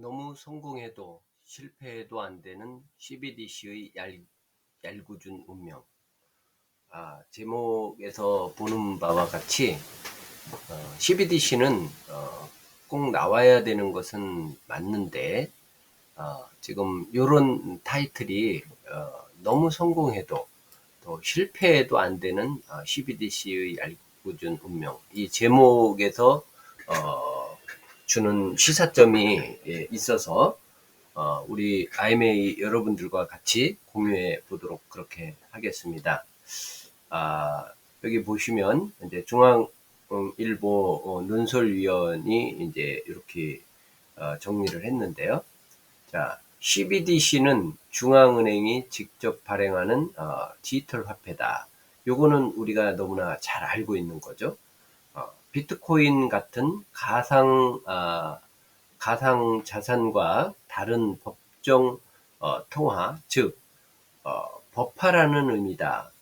너무 성공해도 실패해도 안 되는 CBDC의 얄, 얄궂은 운명. 아, 제목에서 보는 바와 같이 어, CBDC는 어, 꼭 나와야 되는 것은 맞는데 어, 지금 이런 타이틀이 어, 너무 성공해도 또 실패해도 안 되는 어, CBDC의 얄궂은 운명. 이 제목에서 어, 주는 시사점이 예, 있어서 어, 우리 IMA 여러분들과 같이 공유해 보도록 그렇게 하겠습니다. 아, 여기 보시면 이제 중앙일보 어, 논설위원이 이제 이렇게 어, 정리를 했는데요. 자, CBDC는 중앙은행이 직접 발행하는 어, 디지털 화폐다. 요거는 우리가 너무나 잘 알고 있는 거죠. 비트코인 같은 가상 아, 가상 자산과 다른 법정 어, 통화, 즉 어, 법화라는 의미다.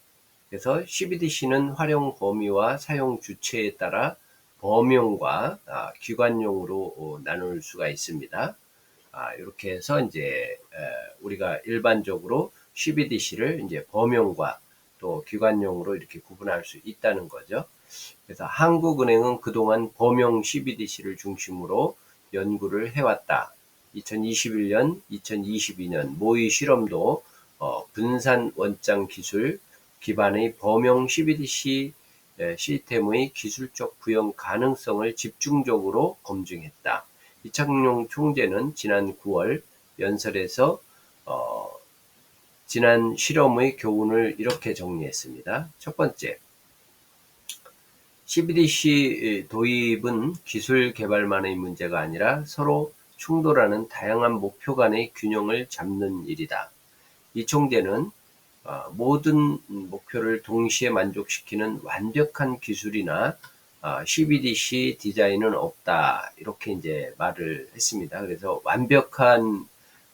그래서 CBDC는 활용 범위와 사용 주체에 따라 범용과 아, 기관용으로 어, 나눌 수가 있습니다. 아, 이렇게 해서 이제 에, 우리가 일반적으로 CBDC를 이제 범용과 또 기관용으로 이렇게 구분할 수 있다는 거죠. 그래서 한국은행은 그동안 범용 CBDC를 중심으로 연구를 해왔다. 2021년, 2022년 모의 실험도 어, 분산 원장 기술 기반의 범용 CBDC 시스템의 기술적 구형 가능성을 집중적으로 검증했다. 이창용 총재는 지난 9월 연설에서 어, 지난 실험의 교훈을 이렇게 정리했습니다. 첫 번째, CBDC 도입은 기술 개발만의 문제가 아니라 서로 충돌하는 다양한 목표 간의 균형을 잡는 일이다. 이 총재는 어, 모든 목표를 동시에 만족시키는 완벽한 기술이나 CBDC 어, 디자인은 없다 이렇게 이제 말을 했습니다. 그래서 완벽한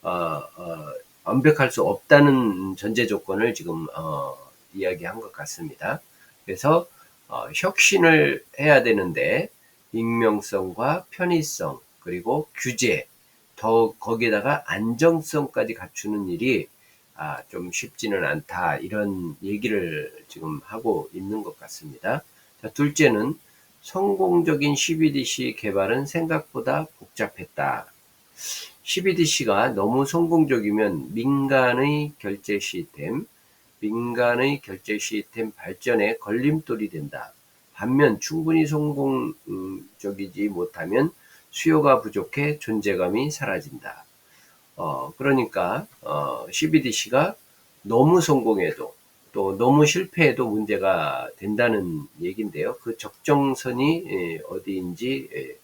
어, 완벽할 수 없다는 전제 조건을 지금 이야기한 것 같습니다. 그래서 어, 혁신을 해야 되는데 익명성과 편의성 그리고 규제 더 거기에다가 안정성까지 갖추는 일이 아, 좀 쉽지는 않다 이런 얘기를 지금 하고 있는 것 같습니다. 자, 둘째는 성공적인 CBDC 개발은 생각보다 복잡했다. CBDC가 너무 성공적이면 민간의 결제 시스템, 민간의 결제 시스템 발전에 걸림돌이 된다. 반면 충분히 성공적이지 못하면 수요가 부족해 존재감이 사라진다. 어, 그러니까 어, CBDC가 너무 성공해도 또 너무 실패해도 문제가 된다는 얘기인데요. 그 적정선이 예, 어디인지 예,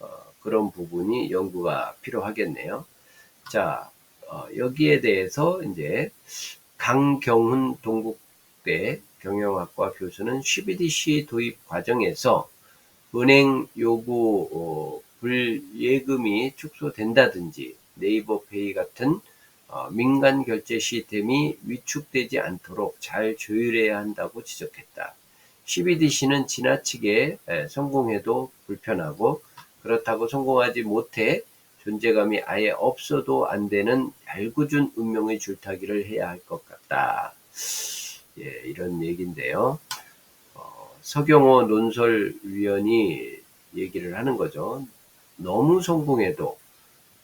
어, 그런 부분이 연구가 필요하겠네요. 자, 어, 여기에 대해서 이제 강경훈 동국대 경영학과 교수는 CBDC 도입 과정에서 은행 요구 어, 불예금이 축소된다든지 네이버페이 같은 어, 민간 결제 시스템이 위축되지 않도록 잘 조율해야 한다고 지적했다. CBDC는 지나치게 에, 성공해도 불편하고 그렇다고 성공하지 못해 존재감이 아예 없어도 안 되는 얄궂은 운명의 줄타기를 해야 할 것 같다. 예, 이런 얘기인데요. 어, 서경호 논설위원이 얘기를 하는 거죠. 너무 성공해도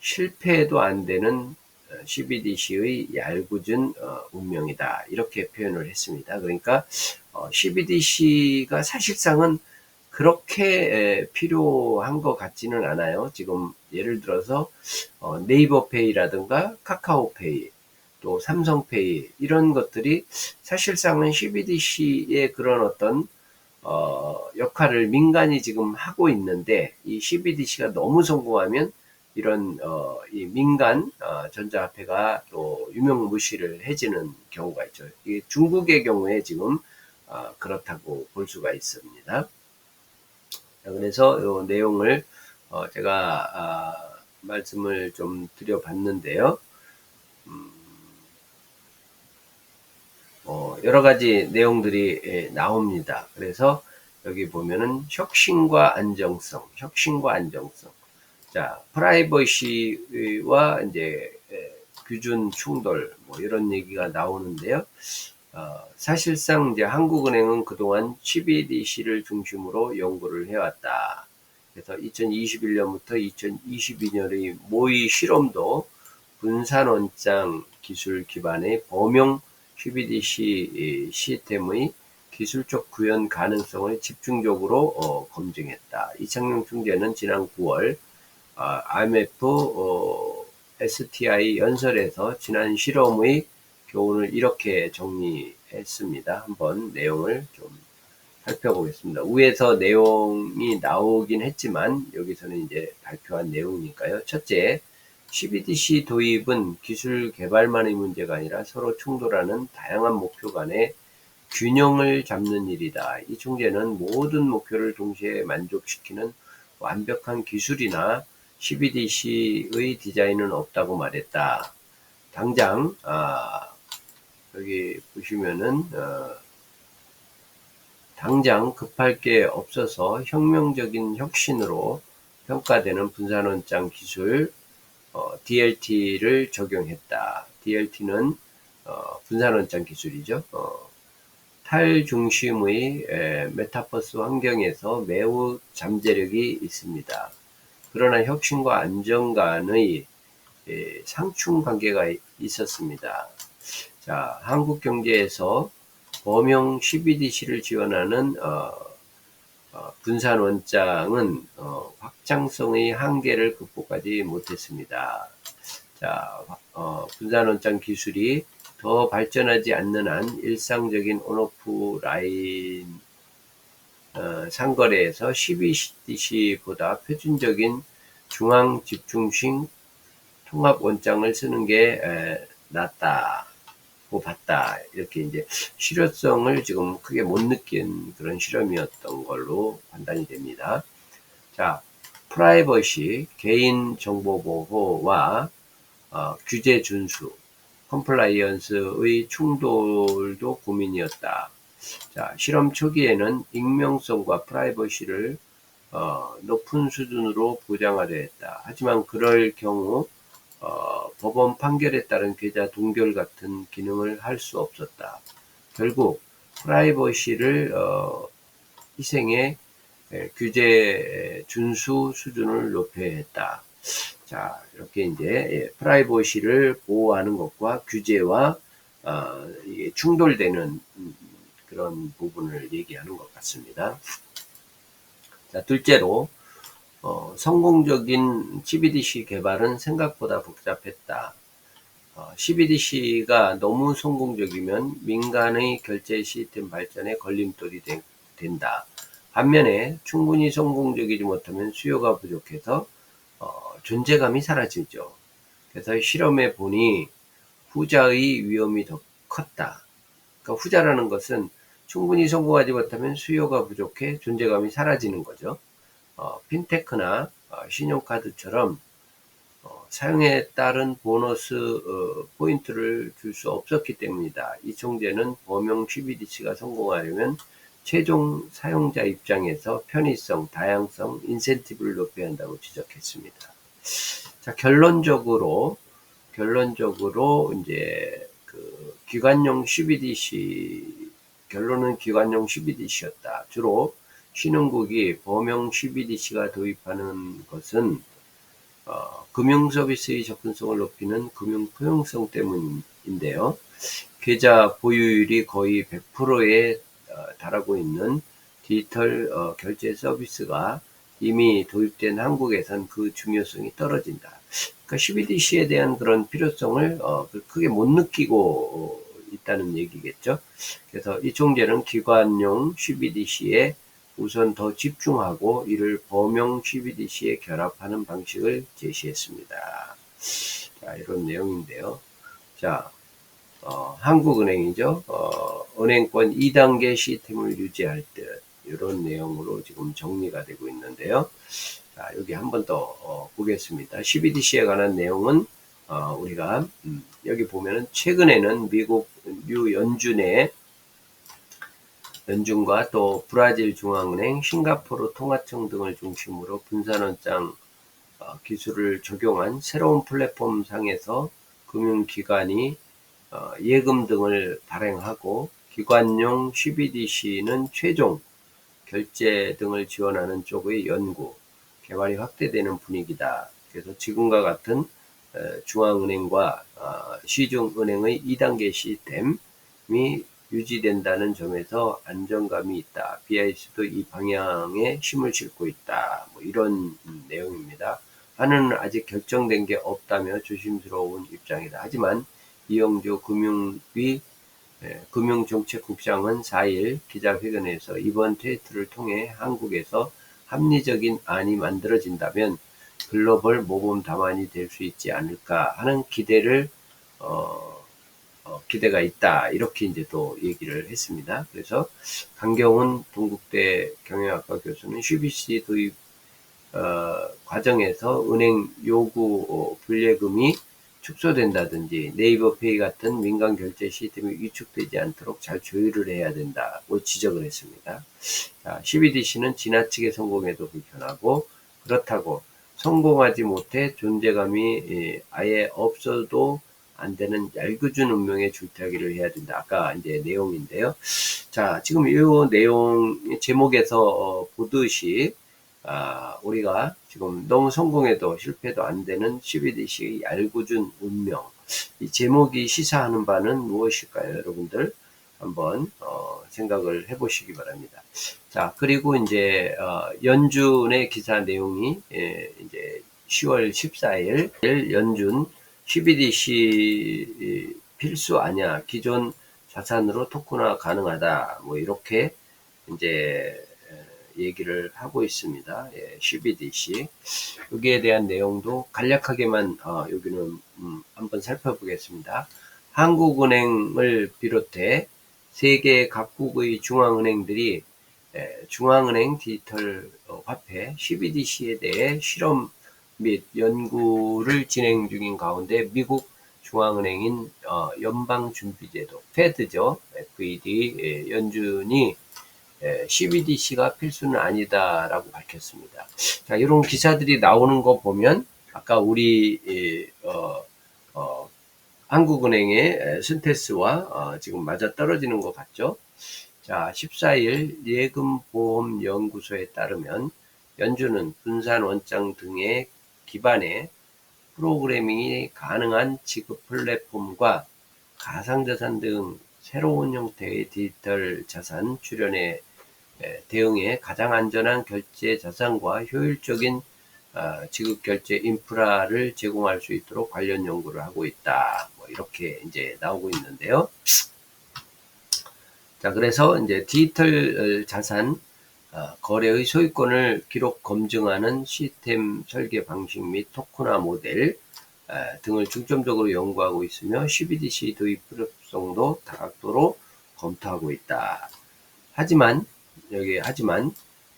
실패해도 안 되는 CBDC의 얄궂은 어, 운명이다. 이렇게 표현을 했습니다. 그러니까 어, CBDC가 사실상은 그렇게 필요한 것 같지는 않아요. 지금 예를 들어서 어, 네이버페이라든가 카카오페이 또 삼성페이 이런 것들이 사실상은 CBDC의 그런 어떤 어, 역할을 민간이 지금 하고 있는데 이 CBDC가 너무 성공하면 이런 어, 이 민간 어, 전자화폐가 또 유명무실을 해지는 경우가 있죠. 이 중국의 경우에 지금 어, 그렇다고 볼 수가 있습니다. 그래서 이 내용을 어 제가 아 말씀을 좀 드려봤는데요. 음 어 여러 가지 내용들이 예, 나옵니다. 그래서 여기 보면은 혁신과 안정성, 혁신과 안정성. 자, 프라이버시와 이제 에, 규준 충돌 뭐 이런 얘기가 나오는데요. 어, 사실상 이제 한국은행은 그동안 CBDC를 중심으로 연구를 해왔다. 그래서 2021년부터 2022년의 모의 실험도 분산원장 기술 기반의 범용 CBDC 시스템의 기술적 구현 가능성을 집중적으로 어, 검증했다. 이창용 총재는 지난 9월 어, IMF 어, STI 연설에서 지난 실험의 교훈을 이렇게 정리했습니다. 한번 내용을 좀 살펴보겠습니다. 위에서 내용이 나오긴 했지만 여기서는 이제 발표한 내용이니까요. 첫째, CBDC 도입은 기술 개발만의 문제가 아니라 서로 충돌하는 다양한 목표 간의 균형을 잡는 일이다. 이 총재는 모든 목표를 동시에 만족시키는 완벽한 기술이나 CBDC의 디자인은 없다고 말했다. 당장 아, 여기 보시면은 어, 당장 급할 게 없어서 혁명적인 혁신으로 평가되는 분산원장 기술 어, DLT를 적용했다. DLT는 어, 분산원장 기술이죠. 어, 탈중심의 에, 메타버스 환경에서 매우 잠재력이 있습니다. 그러나 혁신과 안정감의 에, 상충 관계가 있었습니다. 자, 한국 경제에서 범용 CBDC를 지원하는 어, 어, 분산 원장은 어, 확장성의 한계를 극복하지 못했습니다. 자, 어, 분산 원장 기술이 더 발전하지 않는 한 일상적인 온오프 라인 어, 상거래에서 CBDC보다 표준적인 중앙 집중식 통합 원장을 쓰는 게 에, 낫다. 고 봤다. 이렇게 이제 실효성을 지금 크게 못 느낀 그런 실험이었던 걸로 판단이 됩니다. 자, 프라이버시, 개인 정보 보호와 어, 규제 준수, 컴플라이언스의 충돌도 고민이었다. 자, 실험 초기에는 익명성과 프라이버시를 어, 높은 수준으로 보장하려 했다. 하지만 그럴 경우 어, 법원 판결에 따른 계좌 동결 같은 기능을 할 수 없었다. 결국 프라이버시를 어, 희생해 규제 준수 수준을 높여야 했다. 자, 이렇게 이제 예, 프라이버시를 보호하는 것과 규제와 어, 충돌되는 그런 부분을 얘기하는 것 같습니다. 자, 둘째로 어, 성공적인 CBDC 개발은 생각보다 복잡했다. 어, CBDC가 너무 성공적이면 민간의 결제 시스템 발전에 걸림돌이 되, 된다. 반면에 충분히 성공적이지 못하면 수요가 부족해서 어, 존재감이 사라지죠. 그래서 실험해 보니 후자의 위험이 더 컸다. 그러니까 후자라는 것은 충분히 성공하지 못하면 수요가 부족해 존재감이 사라지는 거죠. 어, 핀테크나 어, 신용카드처럼 어, 사용에 따른 보너스 어, 포인트를 줄 수 없었기 때문이다. 이 총재는 범용 CBDC가 성공하려면 최종 사용자 입장에서 편의성, 다양성, 인센티브를 높여야 한다고 지적했습니다. 자, 결론적으로 결론적으로 이제 그 기관용 CBDC 결론은 기관용 CBDC였다. 주로 신흥국이 범용 CBDC가 도입하는 것은 어, 금융 서비스의 접근성을 높이는 금융 포용성 때문인데요. 계좌 보유율이 거의 100%에 어, 달하고 있는 디지털 어, 결제 서비스가 이미 도입된 한국에선 그 중요성이 떨어진다. 그러니까 CBDC에 대한 그런 필요성을 어, 그 크게 못 느끼고 있다는 얘기겠죠. 그래서 이 총재는 기관용 CBDC에 우선 더 집중하고 이를 범용 CBDC에 결합하는 방식을 제시했습니다. 자, 이런 내용인데요. 자, 어, 한국은행이죠. 어, 은행권 2단계 시스템을 유지할 듯 이런 내용으로 지금 정리가 되고 있는데요. 자, 여기 한 번 더 어, 보겠습니다. CBDC에 관한 내용은 어, 우리가 음, 여기 보면은 최근에는 미국 뉴 연준의 연준과 또 브라질 중앙은행, 싱가포르 통화청 등을 중심으로 분산원장 어, 어, 기술을 적용한 새로운 플랫폼 상에서 금융기관이 어, 예금 등을 발행하고 기관용 CBDC는 최종 결제 등을 지원하는 쪽의 연구, 개발이 확대되는 분위기다. 그래서 지금과 같은 어, 중앙은행과 어, 시중은행의 2단계 시스템이 유지된다는 점에서 안정감이 있다. BIS도 이 방향에 힘을 싣고 있다. 뭐 이런 내용입니다. 하는 아직 결정된 게 없다며 조심스러운 입장이다. 하지만 이영조 금융위 예, 금융정책국장은 4일 기자회견에서 이번 테스트를 통해 한국에서 합리적인 안이 만들어진다면 글로벌 모범 답안이 될 수 있지 않을까 하는 기대를 어, 어, 기대가 있다 이렇게 이제 또 얘기를 했습니다. 그래서 강경훈 동국대 경영학과 교수는 CBC 도입 어, 과정에서 은행 요구 어, 불예금이 축소된다든지 네이버 페이 같은 민간 결제 시스템이 위축되지 않도록 잘 조율을 해야 된다고 지적을 했습니다. 자, CBDC는 지나치게 성공해도 불편하고 그렇다고 성공하지 못해 존재감이 예, 아예 없어도 안 되는 얄궂은 운명의 줄타기를 해야 된다. 아까 이제 내용인데요. 자, 지금 이 내용 제목에서 어, 보듯이 아, 우리가 지금 너무 성공해도 실패도 안 되는 CBDC의 얄궂은 운명. 이 제목이 시사하는 바는 무엇일까요, 여러분들? 한번 어, 생각을 해보시기 바랍니다. 자, 그리고 이제 어, 연준의 기사 내용이 예, 이제 10월 14일 연준 CBDC 필수 아니야 기존 자산으로 토큰화 가능하다 뭐 이렇게 이제 얘기를 하고 있습니다. 예, CBDC 여기에 대한 내용도 간략하게만 어, 여기는 음, 한번 살펴보겠습니다. 한국은행을 비롯해 세계 각국의 중앙은행들이 예, 중앙은행 디지털 어, 화폐 CBDC에 대해 실험 및 연구를 진행 중인 가운데 미국 중앙은행인 어, 연방준비제도 페드죠 FED 예, 연준이 CBDC가 필수는 아니다라고 밝혔습니다. 자, 이런 기사들이 나오는 거 보면 아까 우리 어, 어, 한국은행의 신테스와 어, 지금 맞아 떨어지는 것 같죠? 자, 14일 예금보험연구소에 따르면 연준은 분산 원장 등의 기반의 프로그래밍이 가능한 지급 플랫폼과 가상자산 등 새로운 형태의 디지털 자산 출연에 대응에 가장 안전한 결제 자산과 효율적인 어, 지급 결제 인프라를 제공할 수 있도록 관련 연구를 하고 있다. 뭐 이렇게 이제 나오고 있는데요. 자, 그래서 이제 디지털 자산 어, 거래의 소유권을 기록 검증하는 시스템 설계 방식 및 토큰화 모델 등을 중점적으로 연구하고 있으며 CBDC 도입 필요성도 다각도로 검토하고 있다. 하지만 여기 하지만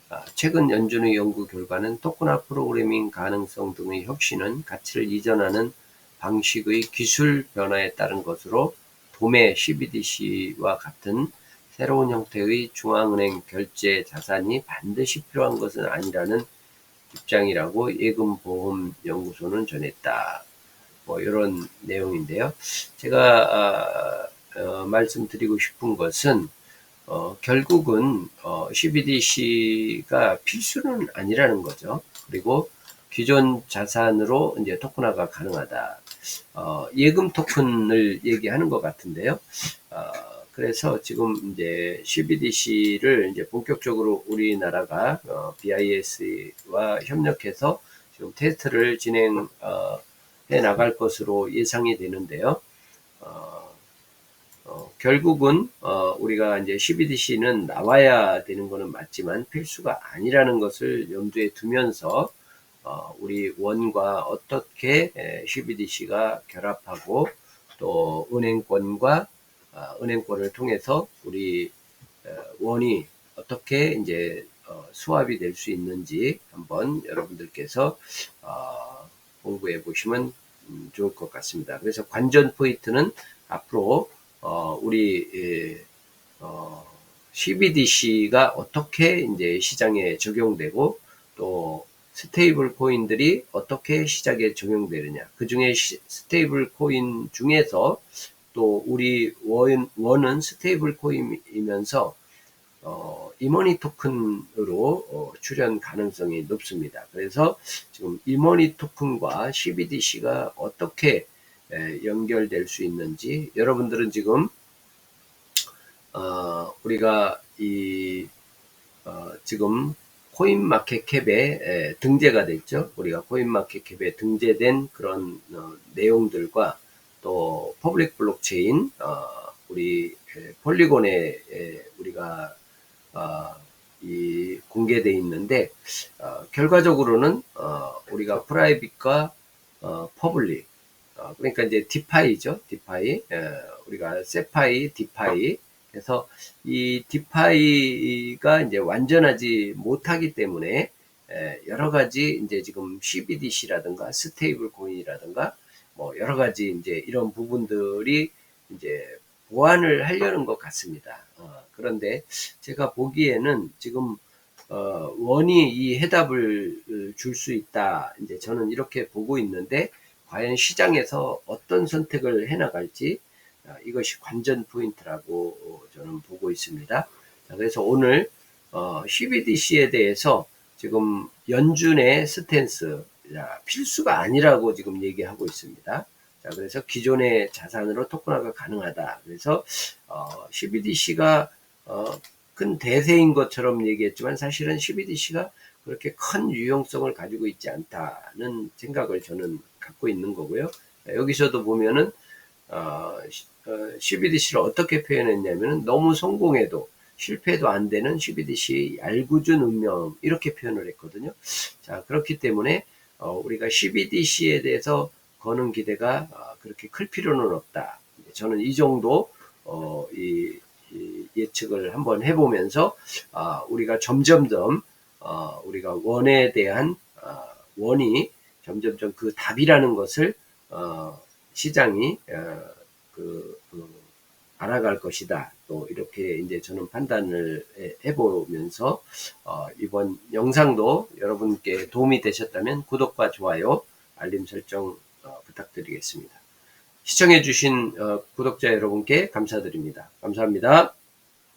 아, 최근 연준의 연구 결과는 토크나 프로그래밍 가능성 등의 혁신은 가치를 이전하는 방식의 기술 변화에 따른 것으로 도매 CBDC와 같은 새로운 형태의 중앙은행 결제 자산이 반드시 필요한 것은 아니라는 입장이라고 예금보험연구소는 전했다. 뭐 이런 내용인데요. 제가 아, 어, 말씀드리고 싶은 것은 어, 결국은 어, CBDC가 필수는 아니라는 거죠. 그리고 기존 자산으로 이제 토큰화가 가능하다. 어, 예금 토큰을 얘기하는 것 같은데요. 어, 그래서 지금 이제 CBDC를 이제 본격적으로 우리나라가 어, BIS와 협력해서 지금 테스트를 진행해 나갈 것으로 예상이 되는데요. 어, 어, 결국은 어, 우리가 이제 CBDC는 나와야 되는 것은 맞지만 필수가 아니라는 것을 염두에 두면서 어, 우리 원과 어떻게 CBDC가 결합하고 또 은행권과 어, 은행권을 통해서 우리 어, 원이 어떻게 이제 어, 수합이 될 수 있는지 한번 여러분들께서 어, 공부해 보시면 음, 좋을 것 같습니다. 그래서 관전 포인트는 앞으로 어, 우리 예, 어, CBDC가 어떻게 이제 시장에 적용되고 또 스테이블 코인들이 어떻게 시장에 적용되느냐. 그 중에 스테이블 코인 중에서 또 우리 원, 원은 스테이블 코인이면서 어, 이머니 토큰으로 어, 출현 가능성이 높습니다. 그래서 지금 이머니 토큰과 CBDC가 어떻게 에, 연결될 수 있는지 여러분들은 지금 어, 우리가 이 어, 지금 코인마켓캡에 등재가 됐죠. 우리가 코인마켓캡에 등재된 그런 어, 내용들과 또 퍼블릭 블록체인 어, 우리 폴리곤에 우리가 어, 이 공개되어 있는데 어, 결과적으로는 어, 우리가 프라이빗과 어, 퍼블릭 어, 그러니까 이제 디파이죠 디파이 우리가 세파이 디파이 그래서 이 디파이가 이제 완전하지 못하기 때문에 여러 가지 이제 지금 CBDC라든가 스테이블 코인이라든가 뭐 여러 가지 이제 이런 부분들이 이제 보완을 하려는 것 같습니다. 어, 그런데 제가 보기에는 지금 어, 원이 이 해답을 줄 수 있다. 이제 저는 이렇게 보고 있는데 과연 시장에서 어떤 선택을 해나갈지 어, 이것이 관전 포인트라고 저는 보고 있습니다. 자, 그래서 오늘 어, CBDC에 대해서 지금 연준의 스탠스 자, 필수가 아니라고 지금 얘기하고 있습니다. 자, 그래서 기존의 자산으로 토큰화가 가능하다. 그래서 어, CBDC가 어, 큰 대세인 것처럼 얘기했지만 사실은 CBDC가 그렇게 큰 유용성을 가지고 있지 않다는 생각을 저는 갖고 있는 거고요. 여기서도 보면은 어, CBDC를 어, 어떻게 표현했냐면은 너무 성공해도 실패도 안 되는 CBDC 얄궂은 운명 이렇게 표현을 했거든요. 자 그렇기 때문에 어, 우리가 CBDC에 대해서 거는 기대가 어, 그렇게 클 필요는 없다. 저는 이 정도 어, 이, 이 예측을 한번 해보면서 어, 우리가 점점점 어, 우리가 원에 대한 어, 원이 점점점 그 답이라는 것을 어, 시장이 어, 그, 그 알아갈 것이다. 또 이렇게 이제 저는 판단을 해보면서 어, 이번 영상도 여러분께 도움이 되셨다면 구독과 좋아요, 알림 설정 어, 부탁드리겠습니다. 시청해주신 어, 구독자 여러분께 감사드립니다. 감사합니다.